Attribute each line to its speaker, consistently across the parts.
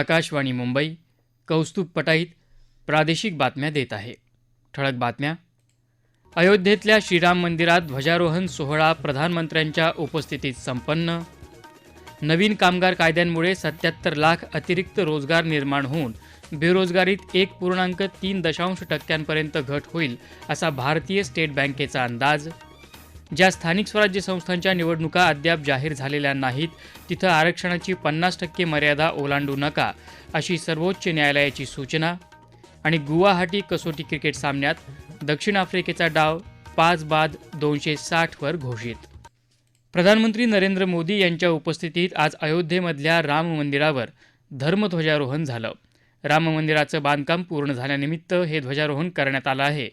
Speaker 1: आकाशवाणी मुंबई कौस्तुभ पटाईत प्रादेशिक बातम्या देत आहे ठळक बातम्या अयोध्येतल्या श्रीराम मंदिरात ध्वजारोहण सोहळा प्रधानमंत्र्यांच्या उपस्थितीत संपन्न नवीन कामगार कायद्यांमुळे सत्याहत्तर लाख अतिरिक्त रोजगार निर्माण होऊन बेरोजगारीत एक पूर्णांक तीन दशांश टक्क्यांपर्यंत घट होईल असा भारतीय स्टेट बँकेचा अंदाज ज्या स्थानिक स्वराज्य संस्थांच्या निवडणुका अद्याप जाहीर झालेल्या नाहीत तिथं आरक्षणाची पन्नास टक्के मर्यादा ओलांडू नका अशी सर्वोच्च न्यायालयाची सूचना आणि गुवाहाटी कसोटी क्रिकेट सामन्यात दक्षिण आफ्रिकेचा डाव पाच बाद दोनशे साठवर घोषित प्रधानमंत्री नरेंद्र मोदी यांच्या उपस्थितीत आज अयोध्येमधल्या राम मंदिरावर धर्मध्वजारोहण झालं राम मंदिराचं बांधकाम पूर्ण झाल्यानिमित्त हे ध्वजारोहण करण्यात आलं आहे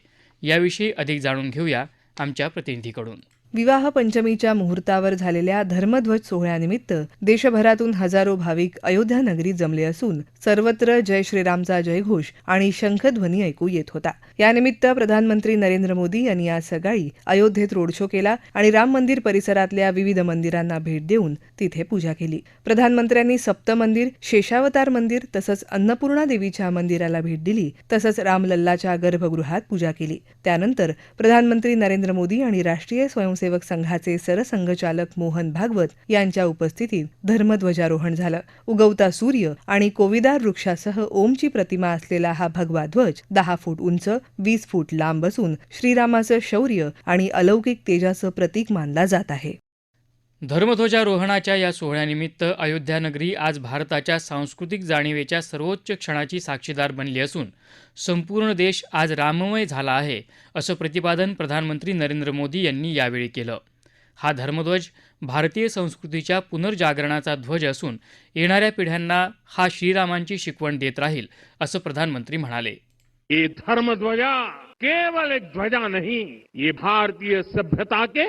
Speaker 1: याविषयी अधिक जाणून घेऊया आमच्या प्रतिनिधीकडून विवाह पंचमीच्या मुहूर्तावर झालेल्या धर्मध्वज सोहळ्यानिमित्त देशभरातून हजारो भाविक अयोध्या नगरी जमले असून सर्वत्र जय श्रीरामचा जयघोष आणि शंखध्वनी ऐकू येत होता यानिमित्त प्रधानमंत्री नरेंद्र मोदी यांनी आज सकाळी अयोध्येत रोड शो केला आणि राम मंदिर परिसरातल्या विविध मंदिरांना भेट देऊन तिथे पूजा केली प्रधानमंत्र्यांनी सप्त मंदिर शेषावतार मंदिर तसंच अन्नपूर्णा देवीच्या मंदिराला भेट दिली तसंच रामलल्लाच्या गर्भगृहात पूजा केली त्यानंतर प्रधानमंत्री नरेंद्र मोदी आणि राष्ट्रीय स्वयं स्वयंसेवक संघाचे सरसंघचालक मोहन भागवत यांच्या उपस्थितीत धर्मध्वजारोहण झालं उगवता सूर्य आणि कोविदार वृक्षासह ओमची प्रतिमा असलेला हा भगवा ध्वज दहा फूट उंच वीस फूट लांब असून श्रीरामाचं शौर्य आणि अलौकिक तेजाचं प्रतीक मानला जात आहे धर्मध्वजारोहणाच्या या सोहळ्यानिमित्त अयोध्यानगरी आज भारताच्या सांस्कृतिक जाणिवेच्या सर्वोच्च क्षणाची साक्षीदार बनली असून संपूर्ण देश आज राममय झाला आहे असं प्रतिपादन प्रधानमंत्री नरेंद्र मोदी यांनी यावेळी केलं हा धर्मध्वज भारतीय संस्कृतीच्या पुनर्जागरणाचा ध्वज असून येणाऱ्या पिढ्यांना हा श्रीरामांची शिकवण देत राहील असं प्रधानमंत्री म्हणाले धर्मध्वजा केवल एक ध्वजा नहीं ये भारतीय सभ्यता के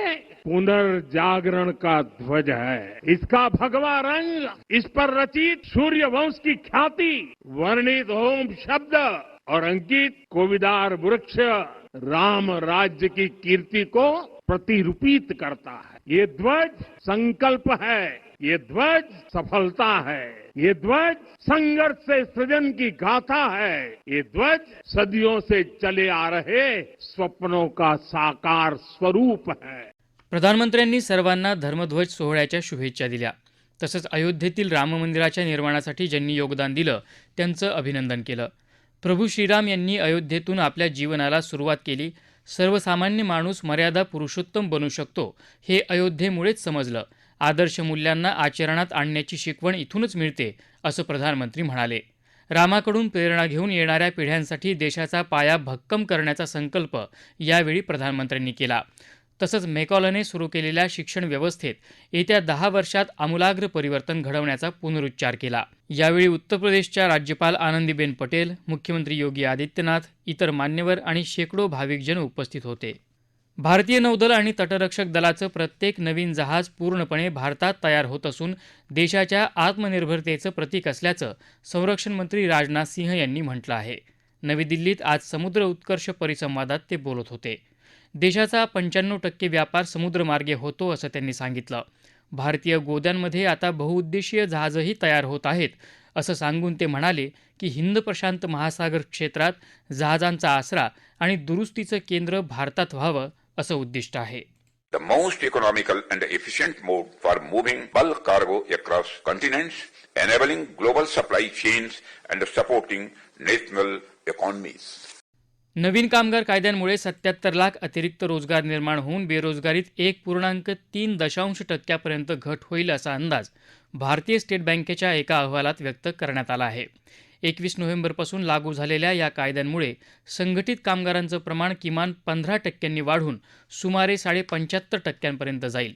Speaker 1: पुनर्जागरण का ध्वज है इसका भगवा रंग इस पर रचित सूर्य वंश की ख्याति वर्णित होम शब्द और अंकित कोविदार वृक्ष राम राज्य की कीर्ति को प्रतिरूपित करता है ये ध्वज संकल्प है ये ध्वज सफलता है ये ध्वज संघर्ष से सृजन की गाथा है ये ध्वज सदियों से चले आ रहे स्वप्नों का साकार स्वरूप है प्रधानमंत्र्यांनी सर्वांना धर्मध्वज सोहळ्याच्या शुभेच्छा दिल्या तसंच अयोध्येतील राम मंदिराच्या निर्माणासाठी ज्यांनी योगदान दिलं त्यांचं अभिनंदन केलं प्रभू श्रीराम यांनी अयोध्येतून आपल्या जीवनाला सुरुवात केली सर्वसामान्य माणूस मर्यादा पुरुषोत्तम बनू शकतो हे अयोध्येमुळेच समजलं आदर्श मूल्यांना आचरणात आणण्याची शिकवण इथूनच मिळते असं प्रधानमंत्री म्हणाले रामाकडून प्रेरणा घेऊन येणाऱ्या पिढ्यांसाठी देशाचा पाया भक्कम करण्याचा संकल्प यावेळी प्रधानमंत्र्यांनी केला तसंच मेकॉलने सुरू केलेल्या शिक्षण व्यवस्थेत येत्या दहा वर्षात आमूलाग्र परिवर्तन घडवण्याचा पुनरुच्चार केला यावेळी उत्तर प्रदेशच्या राज्यपाल आनंदीबेन पटेल मुख्यमंत्री योगी आदित्यनाथ इतर मान्यवर आणि शेकडो भाविकजन उपस्थित होते भारतीय नौदल आणि तटरक्षक दलाचं प्रत्येक नवीन जहाज पूर्णपणे भारतात तयार होत असून देशाच्या आत्मनिर्भरतेचं प्रतीक असल्याचं संरक्षण मंत्री राजनाथ सिंह यांनी म्हटलं आहे नवी दिल्लीत आज समुद्र उत्कर्ष परिसंवादात ते बोलत होते देशाचा पंच्याण्णव टक्के व्यापार समुद्रमार्गे होतो असं त्यांनी सांगितलं भारतीय गोद्यांमध्ये आता बहुउद्देशीय जहाजही तयार होत आहेत असं सांगून ते म्हणाले की हिंद प्रशांत महासागर क्षेत्रात जहाजांचा आसरा आणि दुरुस्तीचं केंद्र भारतात व्हावं असं उद्दिष्ट आहे the most economical and and mode for bulk cargo across global supply supporting national economies नवीन कामगार कायद्यांमुळे सत्याहत्तर लाख अतिरिक्त रोजगार निर्माण होऊन बेरोजगारीत एक पूर्णांक तीन दशांश टक्क्यापर्यंत घट होईल असा अंदाज भारतीय स्टेट बँकेच्या एका अहवालात व्यक्त करण्यात आला आहे एकवीस नोव्हेंबरपासून लागू झालेल्या या कायद्यांमुळे संघटित कामगारांचं प्रमाण किमान पंधरा टक्क्यांनी वाढून सुमारे पंच्याहत्तर टक्क्यांपर्यंत जाईल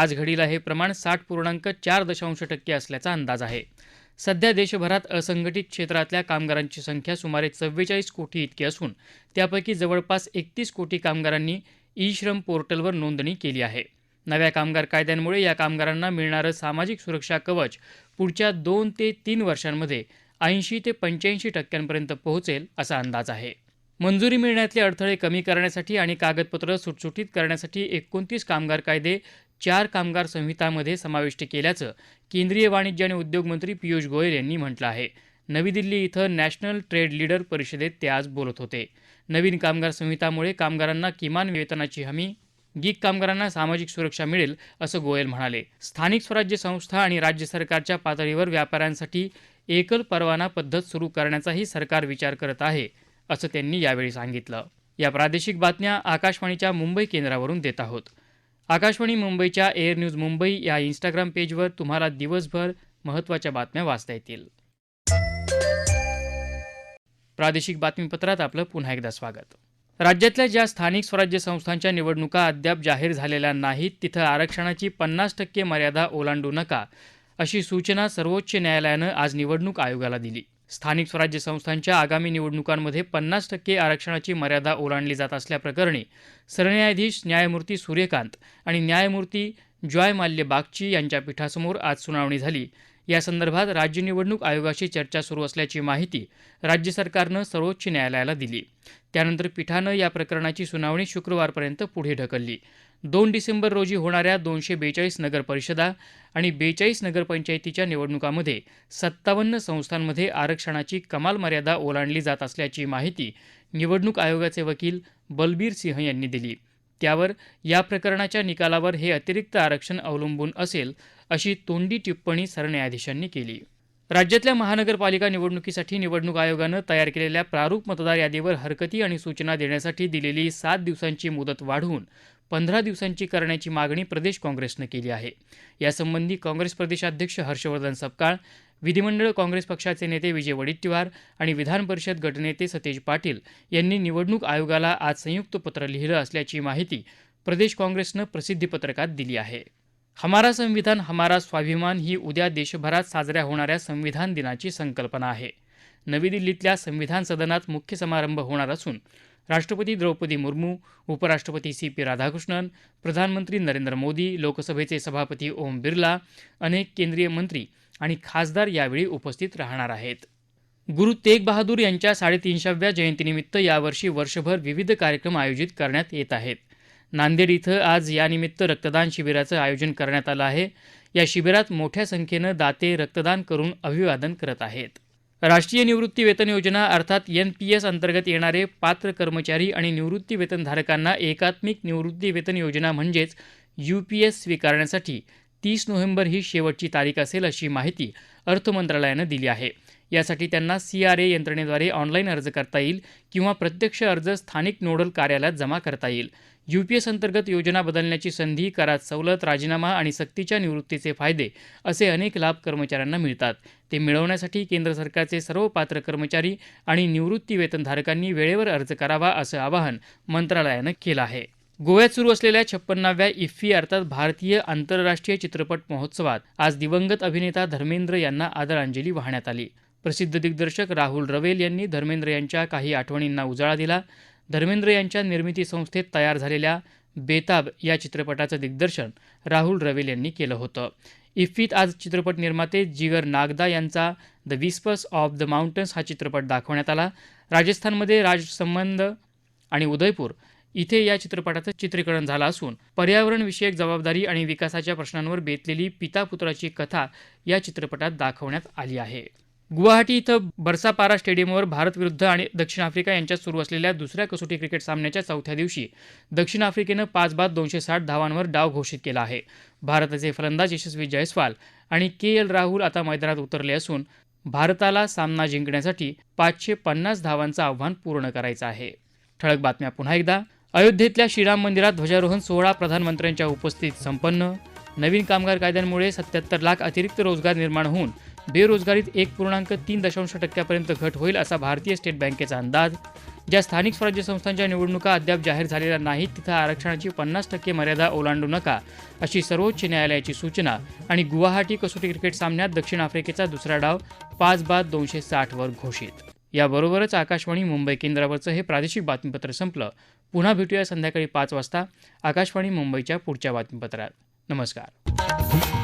Speaker 1: आज घडीला हे प्रमाण साठ पूर्णांक चार दशांश टक्के असल्याचा अंदाज आहे सध्या देशभरात असंघटित क्षेत्रातल्या कामगारांची संख्या सुमारे चव्वेचाळीस कोटी इतकी असून त्यापैकी जवळपास एकतीस कोटी कामगारांनी ई श्रम पोर्टलवर नोंदणी केली आहे नव्या कामगार कायद्यांमुळे या कामगारांना मिळणारं सामाजिक सुरक्षा कवच पुढच्या दोन ते तीन वर्षांमध्ये ऐंशी ते पंच्याऐंशी टक्क्यांपर्यंत पोहोचेल असा अंदाज आहे मंजुरी मिळण्यातले अडथळे कमी करण्यासाठी आणि कागदपत्र सुटसुटीत करण्यासाठी एकोणतीस कामगार कायदे चार कामगार संहितामध्ये समाविष्ट केल्याचं केंद्रीय वाणिज्य आणि उद्योग मंत्री पियुष गोयल यांनी म्हटलं आहे नवी दिल्ली इथं नॅशनल ट्रेड लीडर परिषदेत ते आज बोलत होते नवीन कामगार संहितामुळे कामगारांना किमान वेतनाची हमी गीक कामगारांना सामाजिक सुरक्षा मिळेल असं गोयल म्हणाले स्थानिक स्वराज्य संस्था आणि राज्य सरकारच्या पातळीवर व्यापाऱ्यांसाठी एकल परवाना पद्धत सुरू करण्याचाही सरकार विचार करत आहे असं त्यांनी यावेळी सांगितलं या प्रादेशिक बातम्या आकाशवाणीच्या मुंबई केंद्रावरून देत आहोत आकाशवाणी मुंबईच्या एअर न्यूज मुंबई या इंस्टाग्राम पेजवर तुम्हाला दिवसभर महत्त्वाच्या बातम्या वाचता येतील प्रादेशिक बातमीपत्रात आपलं पुन्हा एकदा स्वागत राज्यातल्या ज्या स्थानिक स्वराज्य संस्थांच्या निवडणुका अद्याप जाहीर झालेल्या नाहीत तिथं आरक्षणाची पन्नास टक्के मर्यादा ओलांडू नका अशी सूचना सर्वोच्च न्यायालयानं आज निवडणूक आयोगाला दिली स्थानिक स्वराज्य संस्थांच्या आगामी निवडणुकांमध्ये पन्नास टक्के आरक्षणाची मर्यादा ओलांडली जात असल्याप्रकरणी सरन्यायाधीश न्यायमूर्ती सूर्यकांत आणि न्यायमूर्ती जॉय माल्य बागची यांच्या पीठासमोर आज सुनावणी झाली या संदर्भात राज्य निवडणूक आयोगाशी चर्चा सुरू असल्याची माहिती राज्य सरकारनं सर्वोच्च न्यायालयाला दिली त्यानंतर पीठानं या प्रकरणाची सुनावणी शुक्रवारपर्यंत पुढे ढकलली दोन डिसेंबर रोजी होणाऱ्या दोनशे बेचाळीस नगरपरिषदा आणि बेचाळीस नगरपंचायतीच्या निवडणुकामध्ये सत्तावन्न संस्थांमध्ये आरक्षणाची कमाल मर्यादा ओलांडली जात असल्याची माहिती निवडणूक आयोगाचे वकील बलबीर सिंह यांनी दिली त्यावर या प्रकरणाच्या निकालावर हे अतिरिक्त आरक्षण अवलंबून असेल अशी तोंडी टिप्पणी सरन्यायाधीशांनी केली राज्यातल्या महानगरपालिका निवडणुकीसाठी निवडणूक आयोगानं तयार केलेल्या प्रारूप मतदार यादीवर हरकती आणि सूचना देण्यासाठी दिलेली सात दिवसांची मुदत वाढवून पंधरा दिवसांची करण्याची मागणी प्रदेश काँग्रेसनं केली आहे यासंबंधी काँग्रेस प्रदेशाध्यक्ष हर्षवर्धन सपकाळ विधिमंडळ काँग्रेस पक्षाचे नेते विजय वडेट्टीवार आणि विधान परिषद गटनेते सतेज पाटील यांनी निवडणूक आयोगाला आज संयुक्त पत्र लिहिलं असल्याची माहिती प्रदेश काँग्रेसनं प्रसिद्धीपत्रकात दिली आहे हमारा संविधान हमारा स्वाभिमान ही उद्या देशभरात साजऱ्या होणाऱ्या संविधान दिनाची संकल्पना आहे नवी दिल्लीतल्या संविधान सदनात मुख्य समारंभ होणार असून राष्ट्रपती द्रौपदी मुर्मू उपराष्ट्रपती सी पी राधाकृष्णन प्रधानमंत्री नरेंद्र मोदी लोकसभेचे सभापती ओम बिर्ला अनेक केंद्रीय मंत्री आणि खासदार यावेळी उपस्थित राहणार आहेत गुरु तेग बहादूर यांच्या साडेतीनशाव्या जयंतीनिमित्त यावर्षी वर्षभर विविध कार्यक्रम आयोजित करण्यात येत आहेत नांदेड इथं आज यानिमित्त रक्तदान शिबिराचं आयोजन करण्यात आलं आहे या शिबिरात मोठ्या संख्येनं दाते रक्तदान करून अभिवादन करत आहेत राष्ट्रीय निवृत्ती वेतन योजना अर्थात एन पी एस अंतर्गत येणारे पात्र कर्मचारी आणि निवृत्ती वेतनधारकांना एकात्मिक निवृत्ती वेतन योजना म्हणजेच यू पी एस स्वीकारण्यासाठी तीस नोव्हेंबर ही शेवटची तारीख असेल अशी माहिती अर्थ दिली आहे यासाठी त्यांना ए यंत्रणेद्वारे ऑनलाईन अर्ज करता येईल किंवा प्रत्यक्ष अर्ज स्थानिक नोडल कार्यालयात जमा करता येईल यू एस अंतर्गत योजना बदलण्याची संधी करात सवलत राजीनामा आणि सक्तीच्या निवृत्तीचे फायदे असे अनेक लाभ कर्मचाऱ्यांना मिळतात ते मिळवण्यासाठी केंद्र सरकारचे सर्व पात्र कर्मचारी आणि निवृत्ती वेतनधारकांनी वेळेवर अर्ज करावा असं आवाहन मंत्रालयानं केलं आहे गोव्यात सुरू असलेल्या छप्पन्नाव्या इफ्फी अर्थात भारतीय आंतरराष्ट्रीय चित्रपट महोत्सवात आज दिवंगत अभिनेता धर्मेंद्र यांना आदरांजली वाहण्यात आली प्रसिद्ध दिग्दर्शक राहुल रवेल यांनी धर्मेंद्र यांच्या काही आठवणींना उजाळा दिला धर्मेंद्र यांच्या निर्मिती संस्थेत तयार झालेल्या बेताब या चित्रपटाचं दिग्दर्शन राहुल रवेल यांनी केलं होतं इफ्फीत आज चित्रपट निर्माते जिगर नागदा यांचा the whispers of the mountains हा चित्रपट दाखवण्यात आला राजस्थानमध्ये राजसंबंध आणि उदयपूर इथे या चित्रपटाचं चित्रीकरण झालं असून पर्यावरणविषयक जबाबदारी आणि विकासाच्या प्रश्नांवर बेतलेली पिता पुत्राची कथा या चित्रपटात दाखवण्यात आली आहे गुवाहाटी इथं बरसापारा स्टेडियमवर भारत विरुद्ध आणि दक्षिण आफ्रिका यांच्यात सुरू असलेल्या दुसऱ्या कसोटी क्रिकेट सामन्याच्या चौथ्या दिवशी दक्षिण आफ्रिकेनं पाच बाद दोनशे साठ धावांवर डाव घोषित केला आहे भारताचे फलंदाज यशस्वी जयस्वाल आणि के एल राहुल आता मैदानात उतरले असून भारताला सामना जिंकण्यासाठी पाचशे पन्नास धावांचं आव्हान पूर्ण करायचं आहे ठळक बातम्या पुन्हा एकदा अयोध्येतल्या श्रीराम मंदिरात ध्वजारोहण सोहळा प्रधानमंत्र्यांच्या उपस्थितीत संपन्न नवीन कामगार कायद्यांमुळे सत्याहत्तर लाख अतिरिक्त रोजगार निर्माण होऊन बेरोजगारीत एक पूर्णांक तीन दशांश टक्क्यापर्यंत घट होईल असा भारतीय स्टेट बँकेचा अंदाज ज्या स्थानिक स्वराज्य संस्थांच्या निवडणुका अद्याप जाहीर झालेल्या नाहीत तिथं आरक्षणाची पन्नास टक्के मर्यादा ओलांडू नका अशी सर्वोच्च न्यायालयाची सूचना आणि गुवाहाटी कसोटी क्रिकेट सामन्यात दक्षिण आफ्रिकेचा दुसरा डाव पाच बाद दोनशे साठवर घोषित याबरोबरच आकाशवाणी मुंबई केंद्रावरचं हे प्रादेशिक बातमीपत्र संपलं पुन्हा भेटूया संध्याकाळी पाच वाजता आकाशवाणी मुंबईच्या पुढच्या बातमीपत्रात नमस्कार